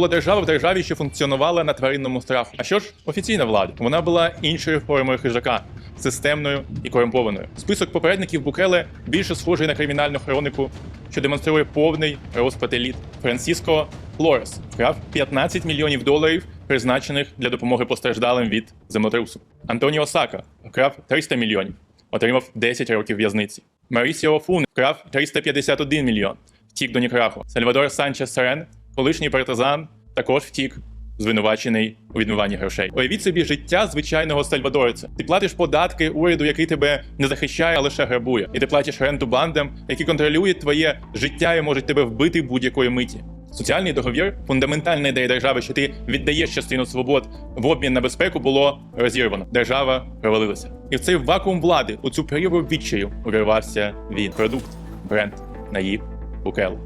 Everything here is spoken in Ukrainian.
була держава в державі, що функціонувала на тваринному страху. А що ж офіційна влада? Вона була іншою формою хижака, системною і корумпованою. Список попередників Букеле більше схожий на кримінальну хронику, що демонструє повний розпад еліт. Франциско Флорес вкрав 15 мільйонів доларів, призначених для допомоги постраждалим від землетрусу. Антоніо Сака вкрав 300 мільйонів, отримав 10 років в'язниці. Марісіо Фун вкрав 351 мільйон, втік до Нікарагу. Сальвадор Санчес Сарен, колишній партизан, також втік. Звинувачений у відмиванні грошей. Уявіть собі життя звичайного сальвадорця. Ти платиш податки уряду, який тебе не захищає, а лише грабує. І ти платиш ренту бандам, які контролюють твоє життя і можуть тебе вбити будь-якої миті. Соціальний договір, фундаментальна ідея держави, що ти віддаєш частину свобод в обмін на безпеку, було розірвано. Держава провалилася. І в цей вакуум влади, у цю прірву відчаю, увірвався він. Продукт, бренд, наїв, букел.